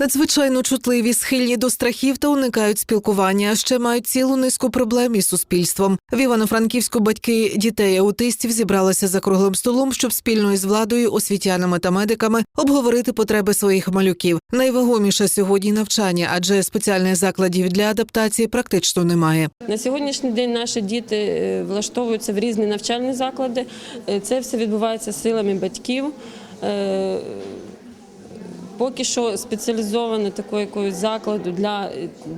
Надзвичайно чутливі, схильні до страхів та уникають спілкування. Ще мають цілу низку проблем із суспільством. В Івано-Франківську батьки дітей аутистів зібралися за круглим столом, щоб спільно із владою, освітянами та медиками обговорити потреби своїх малюків. Найвагоміше сьогодні навчання, адже спеціальних закладів для адаптації практично немає. На сьогоднішній день наші діти е, влаштовуються в різні навчальні заклади. Е, Це все відбувається силами батьків. Поки що спеціалізовано такого якогось закладу для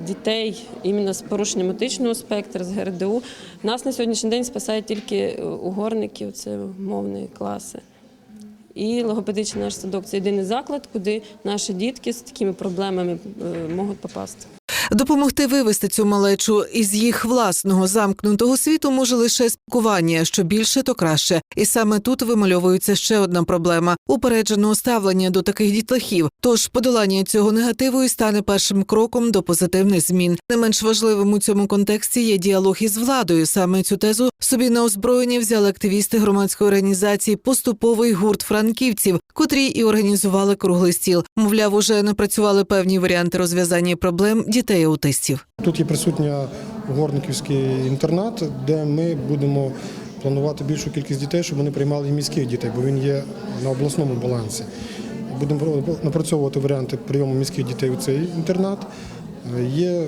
дітей іменно з порушенням аутичного спектру, з ГРДУ. Нас на сьогоднішній день спасають тільки е, угорників, це мовні класи. І логопедичний наш садок це єдиний заклад, куди наші дітки з такими проблемами е, можуть попасти. Допомогти вивести цю малечу із їх власного замкнутого світу може лише спілкування. Що більше, то краще. І саме тут вимальовується ще одна проблема упередженого ставлення до таких дітлахів. Тож подолання цього негативу і стане першим кроком до позитивних змін. Не менш важливим у цьому контексті є діалог із владою. Саме цю тезу собі на озброєння взяли активісти громадської організації Поступовий гурт франківців, котрі і організували круглий стіл. Мовляв, уже напрацювали певні варіанти розв'язання проблем дітей аутистів. Тут є присутня горниківський інтернат, де ми будемо планувати більшу кількість дітей, щоб вони приймали і міських дітей, бо він є на обласному балансі. Будемо напрацьовувати варіанти прийому міських дітей у цей інтернат. Е, Є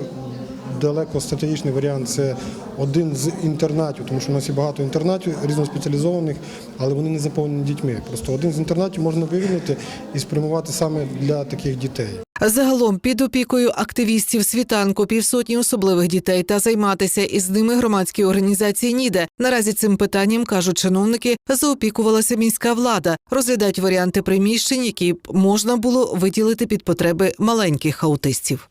далеко стратегічний варіант це один з інтернатів, тому що у нас є багато інтернатів різноспеціалізованих, але вони не заповнені дітьми. Просто один з інтернатів можна вивільнити і спрямувати саме для таких дітей. Загалом під опікою активістів світанку півсотні особливих дітей та займатися із ними громадські організації ніде. Наразі цим питанням кажуть чиновники, заопікувалася міська влада. Розглядають варіанти приміщень, які б можна було виділити під потреби маленьких аутистів.